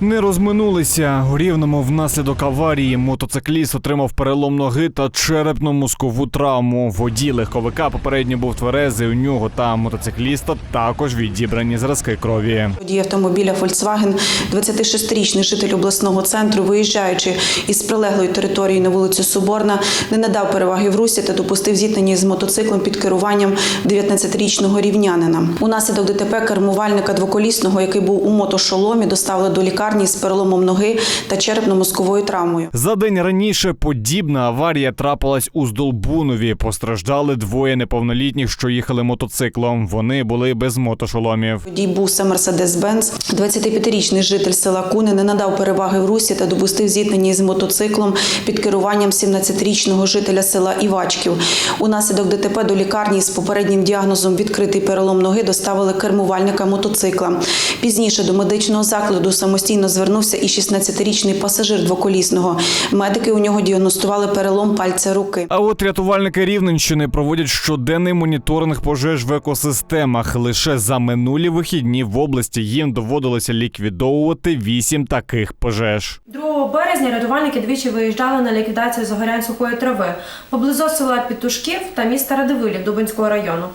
Не розминулися. У рівному внаслідок аварії мотоцикліст отримав перелом ноги та черепно-мозкову травму. Водій легковика попередньо був тверезий. У нього та мотоцикліста також відібрані зразки крові. Водій автомобіля Volkswagen, 26-річний житель обласного центру, виїжджаючи із прилеглої території на вулицю Соборна, не надав переваги в русі та допустив зіткнення з мотоциклом під керуванням 19-річного рівнянина. Унаслідок ДТП кермувальника двоколісного, який був у мотошоломі, доставили до лікарні з переломом ноги та черепно-мозковою травмою. За день раніше подібна аварія трапилась у Здолбунові. Постраждали двоє неповнолітніх, що їхали мотоциклом. Вони були без мотошоломів. Водій буса Mercedes-Benz, 25-річний житель села Куни, не надав переваги в русі та допустив зіткнення з мотоциклом під керуванням 17-річного жителя села Івачків. Унаслідок ДТП до лікарні з попереднім діагнозом відкритий перелом ноги доставили кермувальника мотоцикла. Пізніше до медичного закладу самостійно звернувся і 16-річний пасажир двоколісного. Медики у нього діагностували перелом пальця руки. А от рятувальники Рівненщини проводять щоденний моніторинг пожеж в екосистемах. Лише за минулі вихідні в області їм доводилося ліквідовувати вісім таких пожеж. 2 березня рятувальники двічі виїжджали на ліквідацію загорянь сухої трави поблизу села Петушків та міста Радивилів Дубинського району.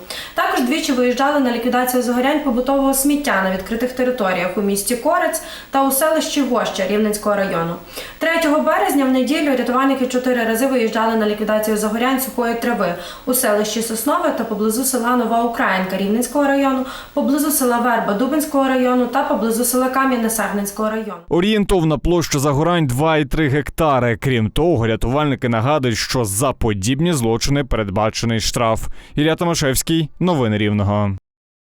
Також двічі виїжджали на ліквідацію загорянь побутового сміття на відкритих територіях у місті Корець та у селищі Воща Рівненського району. 3 березня в неділю рятувальники чотири рази виїжджали на ліквідацію загорянь сухої трави у селищі Соснове та поблизу села Нова Українка Рівненського району, поблизу села Верба Дубинського району та поблизу села Кам'яне Сарненського району. Орієнтовна площа загорань 2,3 гектари. Крім того, рятувальники нагадують, що за подібні злочини передбачений штраф. Ілля Томашевський, новини Рівного.